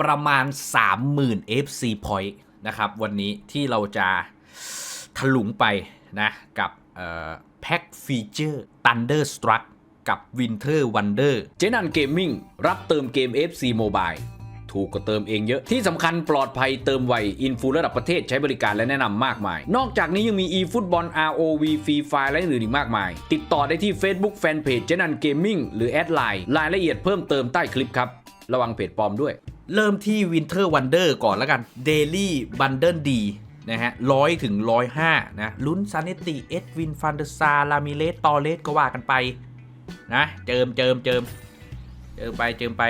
ประมาณ 30,000 FC point นะครับ วันนี้ที่เราจะถลุงไปนะกับแพ็กฟีเจอร์ Thunderstruck กับ Winter Wonder เจนันเกมมิ่งรับเติมเกม FC Mobile ถูกก็เติมเองเยอะ ที่สำคัญปลอดภัยเติมไว อินฟูระดับประเทศใช้บริการและแนะนำมากมาย นอกจากนี้ยังมี eFootball ROV Free Fire และอื่นอีกมากมาย ติดต่อได้ที่ Facebook Fanpage เจนันเกมมิ่งหรือแอดไลน์รายละเอียดเพิ่มเติมใต้คลิปครับ ระวังเพจปลอมด้วย เริ่มที่ Winter Wonder ก่อนแล้วกัน Daily Bundle D นะฮะร้อยถึงร้อยห้านะลุ้นซานติเอ็ดวินฟันเดซาลามิเลสตอเลสก็ว่ากันไปนะเจิมเจิมเจิมเจิมไปเจิมไป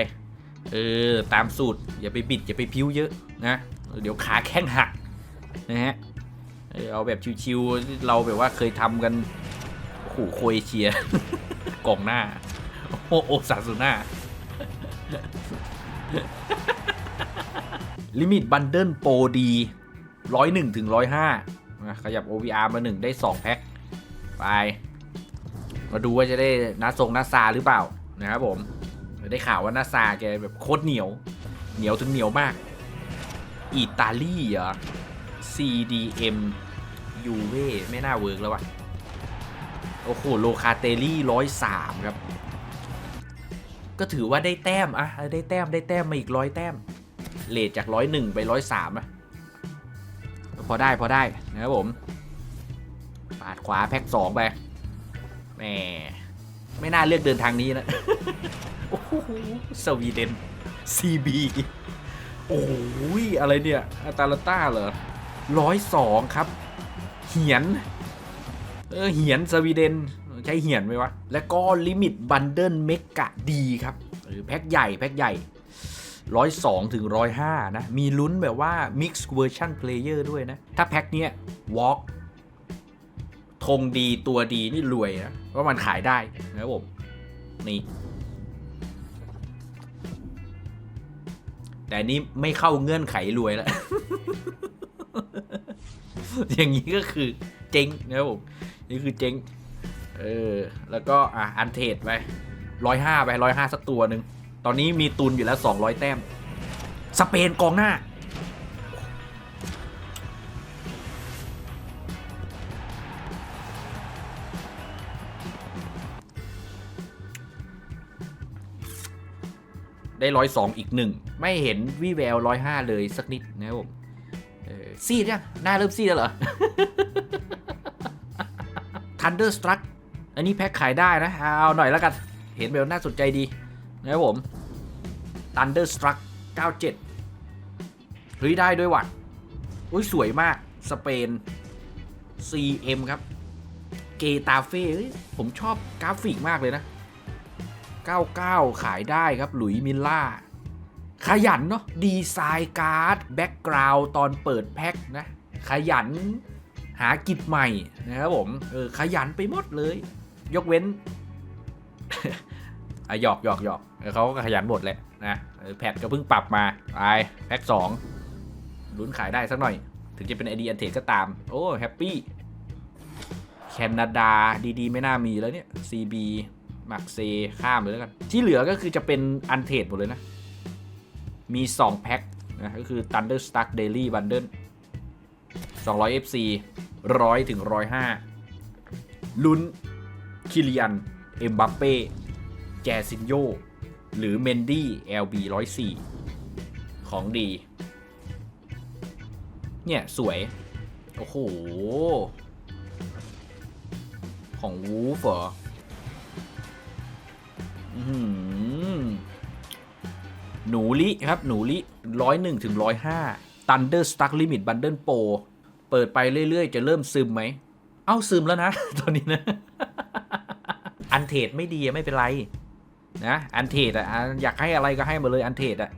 เออตามสูตร อย่าไปบิด อย่าไปพิ้วเยอะนะเดี๋ยวขาแข้งหักนะฮะเอาแบบชิวๆเราแบบว่าเคยทำกันโอ้โคยเชียร์กองหน้า โอโอซาสุน่า ลิมิตบันเดิลโปรดีร้อยหนึ่งถึงร้อยห้าขยับ OVR มาหนึ่งได้2แพ็คไปมาดูว่าจะได้นาทรงนาซาหรือเปล่านะครับผม ได้ข่าวว่านาซาแกแบบโคตรเหนียว เหนียวถึงเหนียวมาก อิตาลีเหรอ CDM ยูเว่ไม่น่าเวิร์กแล้ววะโอ้โหโลคาเตลี่ร้อยสามครับ ก็ถือว่าได้แต้มอะได้แต้มได้แต้มมาอีกร้อยแต้ม เลทจากร้อยหนึ่งไปร้อยสามอะพอได้พอได้นะครับผมปาดขวาแพ็กสองไปแหมไม่น่าเลือกเดินทางนี้นะ โอ้โหสวีเดน CB โอ้ยอะไรเนี่ยอาตาลต้าเหรอร้อยสองครับ เหียน เออเหียนสวีเดนใช้เหียนไหมวะ แล้วก็ลิมิตบันเดิลเมกะดีครับเออแพ็คใหญ่แพ็คใหญ่ ร้อยสองถึงร้อยห้านะ มีลุ้นแบบว่า Mix Version Player ด้วยนะ ถ้าแพ็คเนี้ย Walk ธงดีตัวดีนี่รวยนะเพรามันขายได้นะครับผม นี่ แต่นี้ไม่เข้าเงื่อนไขรวยแล้ว อย่างนี้ก็คือเจ๊งนะครับผม นี่คือเจ๊ง เออ แล้วก็อะอันเทดไปร้อยห้าไปร้อยห้าสักตัวหนึ่ง ตอนนี้มีตุนอยู่แล้ว 200 แต้ม สเปนกองหน้า ได้ร้อยสองอีกหนึ่ง ไม่เห็นวิแววร้อยห้าเลยสักนิดนะครับผมซีดยังหน้าเริ่มซีดแล้วเหรอ Thunderstruck อันนี้แพ็คขายได้นะ เอาหน่อยแล้วกัน เห็นแบบน่าสนใจดี นะครับผม Thunderstruck 97เฮ้ยได้ด้วยว่ะอุ้ยสวยมาก สเปน CM ครับ เกตาเฟ่ผมชอบกราฟิกมากเลยนะ 99 ขายได้ครับ หลุยมิลล่า ขยันเนาะ ดีไซน์การ์ด แบ็กกราวด์ตอนเปิดแพ็คนะ ขยันหากิจใหม่นะครับผม เออ ขยันไปหมดเลย ยกเว้น อะหยอกหยอกหยอกเขาก็ขยันหมดแหละนะแพทก็เพิ่งปรับมาไปแพ็คสองลุ้นขายได้สักหน่อย ถึงจะเป็นไอเดียอันเทรดก็ตาม โอ้แฮปปี้แคนาดาดีๆ ไม่น่ามีแล้วเนี่ย CB มักเซข้ามเลยแล้วกัน ที่เหลือก็คือจะเป็นอันเทรดหมดเลยนะ มี 2 แพ็คนะก็คือ Thunderstruck Daily Bundle 200 FC 100ถึง105 ลุ้นคิริยัน เอ็มบัปเป้ แจซินโยหรือเมนดี้ LB 104ของดี เนี่ย สวย โอ้โห ของวูฟเหรอหหนูลิครับ หนูลิร้อยหนึ่งถึงร้อยห้า Thunder Stuck Limit Bundle Pro เปิดไปเรื่อย ๆ จะเริ่มซึมไหม เอ้าซึมแล้วนะ ตอนนี้นะ อันเทรดไม่ดีไม่เป็นไร นะอันเทรดอะอยากให้อะไรก็ให้มาเลยอันเทรดอะ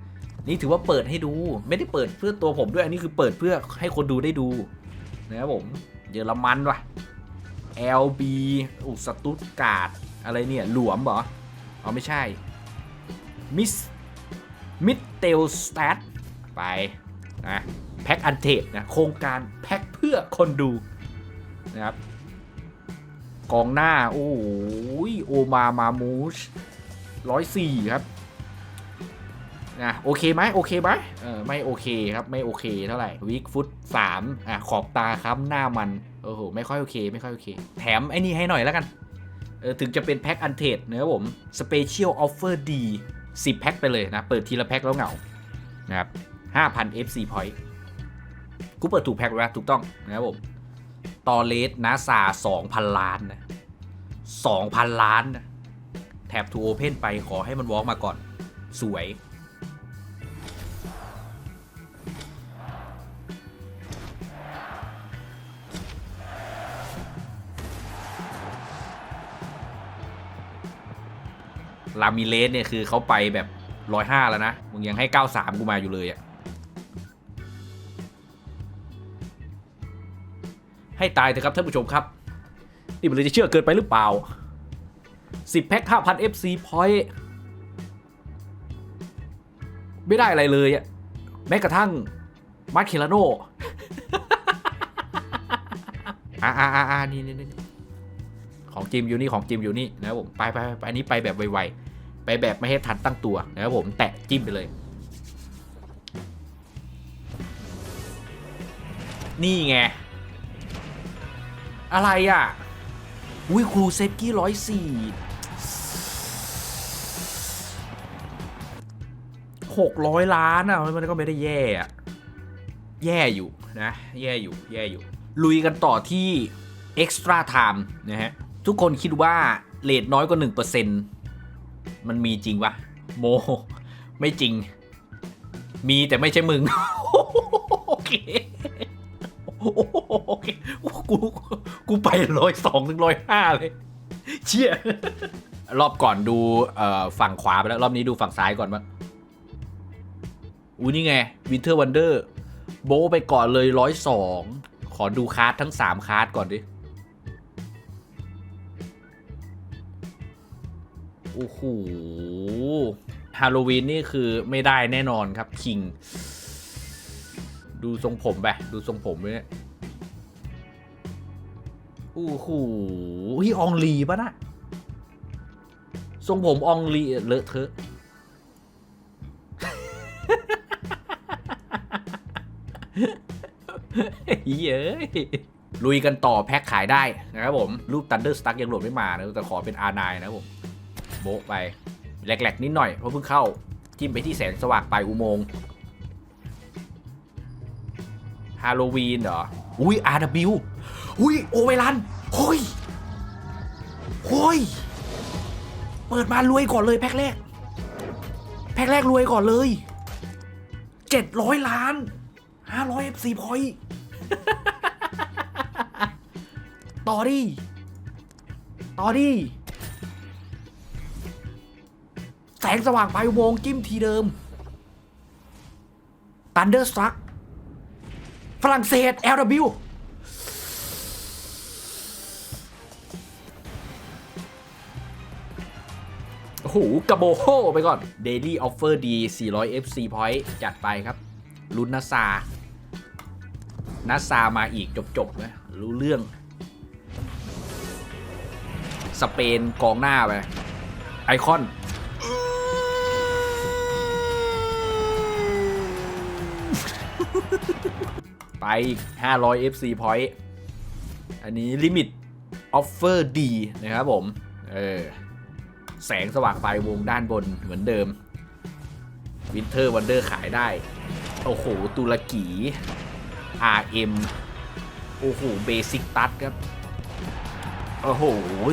นี่ถือว่าเปิดให้ดูไม่ได้เปิดเพื่อตัวผมด้วยอันนี้คือเปิดเพื่อให้คนดูได้ดูนะครับผมเยอรมันว่ะ LB อุสตุตการ์ดอะไรเนี่ย หลวมเหรออ๋อไม่ใช่มิสมิดเตลสแตทไปนะแพ็คอันเทปนะโครงการแพ็คเพื่อคนดูนะครับกองหน้า โอ้ยโอมามามูช ร้อยสี่ครับนะโอเคไหมโอเคไหมเออไม่โอเคครับไม่โอเคเท่าไหร่วิกฟุตสามอะขอบตาค้ำหน้ามันโอ้โหไม่ค่อยโอเคไม่ค่อยโอเค แถมไอ้นี่ให้หน่อยแล้วกันเออถึงจะเป็นแพ็คอันเทรดนะครับผมสเปเชียลออฟเฟอร์ดี10แพ็คไปเลยนะ เปิดทีละแพ็คแล้วเหงานะครับ5,000 FC point กูเปิดถูกแพ็คแล้วถูกต้องนะครับผมตอเลสนาซา2,000ล้านนะ2,000ล้านนะ แท็บทูโอเพนไปขอให้มันวอล์กมาก่อน สวย ลามิเลสเนี่ยคือเขาไปแบบร้อยห้าแล้วนะ มึงยังให้เก้าสามกูมาอยู่เลยอะให้ตายเถอะครับท่านผู้ชมครับ นี่มันเลยจะเชื่อเกินไปหรือเปล่า สิบแพ็คห้าพัน FC point ไม่ได้อะไรเลยอะแม้กระทั่งมาร์เคลาโนอ่าอ่าอ่านี่นี่นี่ของจิมอยู่นี่ของจิมอยู่นี่นะครับผมไปไปไปอันนี้ไปแบบไวๆไปแบบไม่ให้ทันตั้งตัวนะครับผมแตะจิ้มไปเลย นี่ไง อะไรอะ อุ้ยครูเซฟกี้ร้อยสี่หกร้อยล้านอะมันก็ไม่ได้แย่อะแย่อยู่นะ แย่อยู่ แย่อยู่ ลุยกันต่อที่ extra time นะฮะ ทุกคนคิดว่าเลทน้อยกว่า 1%มันมีจริงปะโม ไม่จริง มีแต่ไม่ใช่มึง โอเค โอเคกูกูไปร้อยสองถึงร้อยห้าเลย เชี่ย รอบก่อนดูฝั่งขวาไปแล้ว รอบนี้ดูฝั่งซ้ายก่อนบ้างอู้นี่ไง Winter Wonder โบไปก่อนเลยร้อยสองขอดูคาร์ดทั้ง3คาร์ดก่อนดิ โอ้โหฮาโลวีนนี่คือไม่ได้แน่นอนครับคิง ดูทรงผมไปดูทรงผมไปเนี่ยโอ้โหพี่องลีปะนะทรงผมองลีเลอะเทอะเย้ยลุยกันต่อแพ็คขายได้นะครับผม รูป Thunder Stuck ยังโหลดไม่มานะแต่ขอเป็น R9 นะครับผม โบะไปแหลกๆนิดหน่อยเพราะเพิ่งเข้า จิ้มไปที่แสงสว่างปลายอุโมงค์ ฮาโลวีนเหรอ อุ้ย RW อุ้ย โอเวรันโฮ้ยโฮ้ย เปิดมารวยก่อนเลยแพ็คแรก แพ็คแรกรวยก่อนเลย700ล้าน500 FC พอยต่อดิต่อดิแสงสว่างปลายอุโมงจิ้มทีเดิม Thunderstruck ฝรั่งเศส LW โอ้โหกระโบโฮไปก่อน Daily Offer ดี 400 FC Point จัดไปครับลุนนาซานาซามาอีกจบๆนะรู้เรื่อง สเปนกองหน้าไป ไอคอน ไปอีก 500 FC point อันนี้ลิมิตออฟเฟอร์ดีนะครับผม เออ แสงสว่างไฟวงด้านบนเหมือนเดิมวินเทอร์วันเดอร์ขายได้ โอ้โห ตุรกี RM โอ้โห เบสิกตัดครับ โอ้โห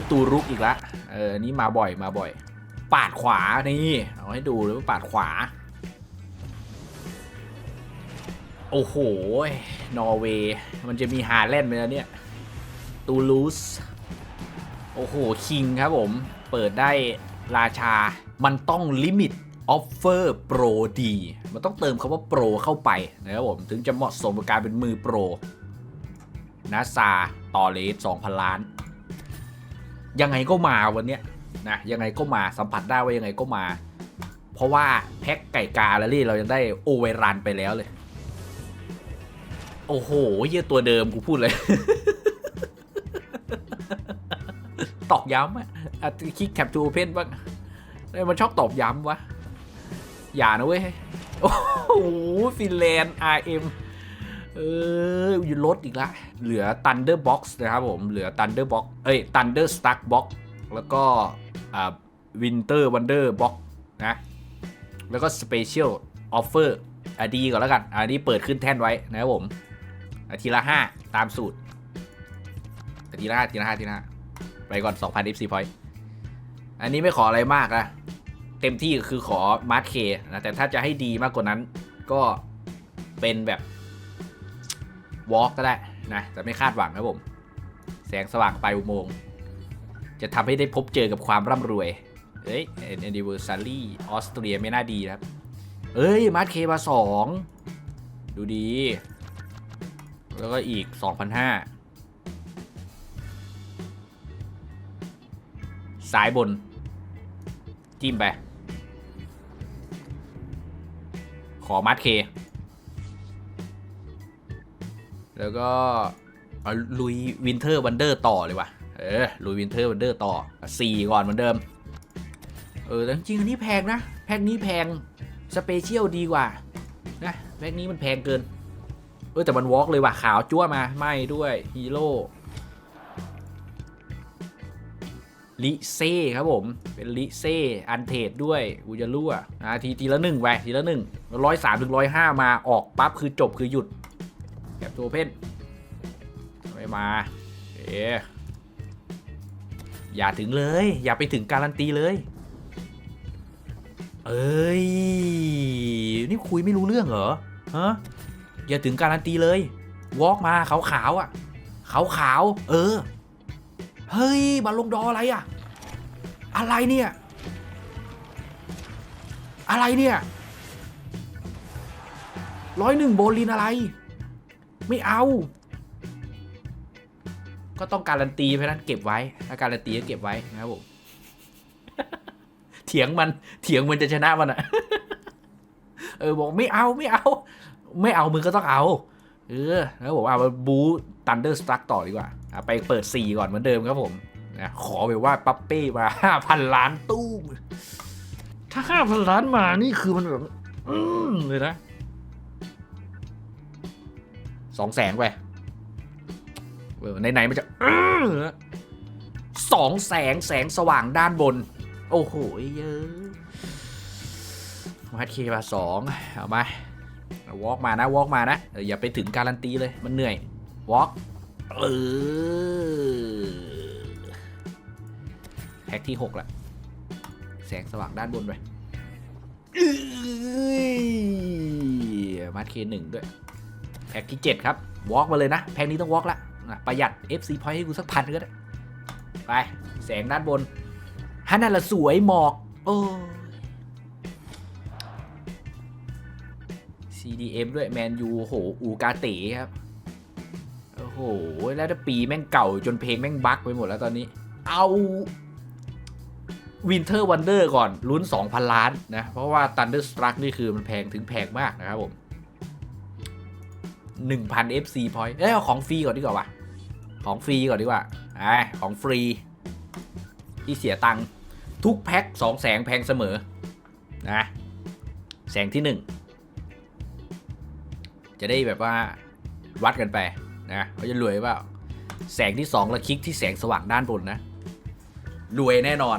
ตูรุกอีกละเออนี่มาบ่อยมาบ่อย ปาดขวา นี่ เอาให้ดูเลยว่าปาดขวา โอ้โห นอร์เวย์ มันจะมีฮาแลนด์ไหมนะเนี่ย ตูลูส โอ้โห คิงครับผม เปิดได้ราชา มันต้องลิมิตออฟเฟอร์โปรดี มันต้องเติมคำว่าโปรเข้าไปนะครับผม ถึงจะเหมาะสมกับการเป็นมือโปรนาซาต่อเลส2,000ล้าน ยังไงก็มาวันเนี้ยนะยังไงก็มาสัมผัสได้ว่ายังไงก็มา เพราะว่าแพ็คไก่กาแล้วนี่เรายังได้โอเวรันไปแล้วเลย โอ้โหเยี่ยตัวเดิมกูพูดเลย ตอกย้ำอะอะคลิกแคปทูเพนบ้างเอ้มันชอบตอบย้ำวะ อย่านะเว้ย โอ้โหฟินแลนด์ RM เอออยู่ลดอีกละ เหลือ Thunder Box นะครับผม เหลือ Thunder Box เอ้ย Thunder Stuck Box แล้วก็อ่า Winter Wonder Box นะ แล้วก็ Special Offer อะดีก่อนแล้วกัน อันนี้เปิดขึ้นแท่นไว้นะครับผม ทีละ5ตามสูตรอาทีละ5ทีละ5ทีละไปก่อน2,000 FC point อันนี้ไม่ขออะไรมากนะ เต็มที่คือขอมาร์ทเคนะ แต่ถ้าจะให้ดีมากกว่านั้นก็เป็นแบบวอล์กก็ได้นะ แต่ไม่คาดหวังครับผม แสงสว่างไปอุโมงค์จะทำให้ได้พบเจอกับความร่ำรวย เอ้ย anniversary ออสเตรียไม่น่าดีนะครับ เอ้ย มาร์ทเคมาสอง ดูดี แล้วก็อีก 2,500ซ้ายบน จิ้มไป ขอมาร์ทเค แล้วก็ลุยวินเทอร์วันเดอร์ต่อเลยว่ะเออลุยวินเทอร์วันเดอร์ต่อสี่ก่อนเหมือนเดิม เออแต่จริงอันนี้แพงนะ แพ็กนี้แพง สเปเชียลดีกว่านะแพ็กนี้มันแพงเกิน เออแต่มันวอล์กเลยว่ะขาวจั่วมาไม่ด้วยฮีโร่ลิเซ่ครับผม เป็นลิเซ่อันเทดด้วยกูจะรั่วอะทีทีละหนึ่งไปทีละหนึ่งร้อยสามถึงร้อยห้ามาออกปั๊บคือจบคือหยุดแก็บตัวเพนไม่มาเอ๊อย่าถึงเลย อย่าไปถึงการันตีเลย เอ้ย นี่คุยไม่รู้เรื่องเหรอ ฮะ อย่าถึงการันตีเลยวอล์กมาขาวๆอะขาวๆเออ เฮ้ยบอลลงดออะไรอะ อะไรเนี่ย อะไรเนี่ยร้อยหนึ่งโบลินอะไร ไม่เอา ก็ต้องการันตีเพราะฉะนั้นเก็บไว้ถ้าการันตีก็เก็บไว้นะครับผมเถียงมันเถียงมันจะชนะมันอะเออบอกไม่เอาไม่เอา ไม่เอามึงก็ต้องเอา เออ แล้วผมเอามาบูตันเดอร์สตั๊กต่อดีกว่าอะไปเปิด 4 ก่อนเหมือนเดิมครับผมนะขอแบบว่าปั๊ปเป้มา 5,000 ล้านตู้มถ้า 5,000 ล้านมานี่คือมันแบบอืมเลยนะสองแสนไปเออไหนๆมันจะอื้อสองแสงแสงสว่างด้านบน โอ้โหเยอะมาเคมาสองเอามา วอล์กมานะวอล์กมานะอย่าไปถึงการันตีเลยมันเหนื่อยวอล์กเออแพ็กที่6ละแสงสว่างด้านบนไปเอ้ยมาเคหนึ่งด้วยแพ็กที่ 7 ครับวอล์กมาเลยนะ แพ็กนี้ต้องวอล์กละนะประหยัด FC point ให้กูสักพันก็ได้ ไป แสงด้านบนฮันนั่นละสวยหมอก โอ้ CDM ด้วยแมนยูโหอูกาเต๋ครับ โอ้โห แล้วปีแม่งเก่าจนเพลงแม่งบั๊กไปหมดแล้วตอนนี้ เอา Winter Wonder ก่อนลุ้น 2,000 ล้านนะ เพราะว่า Thunderstruck นี่คือมันแพงถึงแพงมากนะครับผม 1,000 FC point เอ้ยเอาของฟรีก่อนดีกว่าว่ะ ของฟรีก่อนดีกว่าไอ้ของฟรี ที่เสียตังค์ทุกแพ็คสองแสงแพงเสมอนะแสงที่หนึ่ง จะได้แบบว่าวัดกันไปนะเขาจะรวยเปล่าแสงที่สองและคลิกที่แสงสว่างด้านบนนะ รวยแน่นอน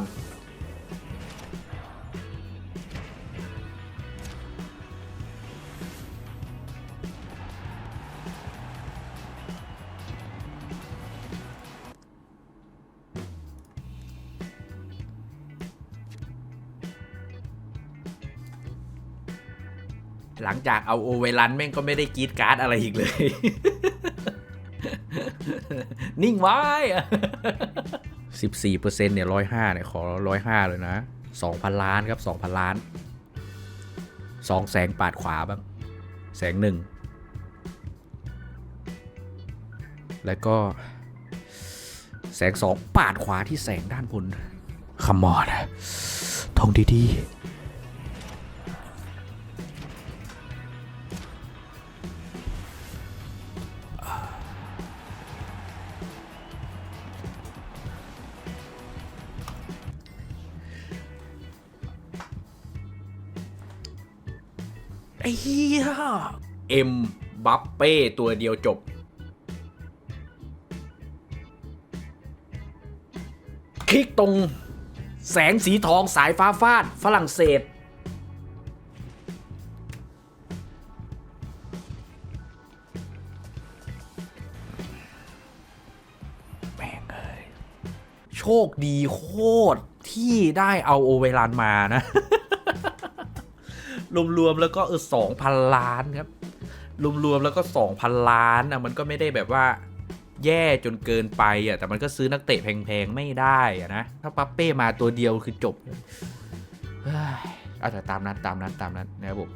เอาโอเวรันแม่งก็ไม่ได้กีดการ์ดอะไรอีกเลย นิ่งไว้สิบสี่เปอร์เซ็นต์เนี่ยร้อยห้าเนี่ยขอร้อยห้าเลยนะสองพันล้านครับสองพันล้านสองแสงปาดขวาบ้างแสงหนึ่ง แล้วก็ แสงสองปาดขวาที่แสงด้านบนขมอดทองดีๆ ไอ้เหี้ยเอ็มบัปเป้ตัวเดียวจบ คลิกตรงแสงสีทองสายฟ้าฟาดฝรั่งเศส แม่งเอ้ย โชคดีโคตรที่ได้เอาโอเวลานมานะ รวมๆแล้วก็เออสองพันล้านครับรวมๆแล้วก็สองพันล้านอะมันก็ไม่ได้แบบว่าแย่จนเกินไปอะแต่มันก็ซื้อนักเตะแพงๆไม่ได้อะนะถ้าปั๊ปเป้มาตัวเดียวคือจบเลยเฮ้ยเอาแต่ตามนั้นตามนั้นตามนั้นนะครับผม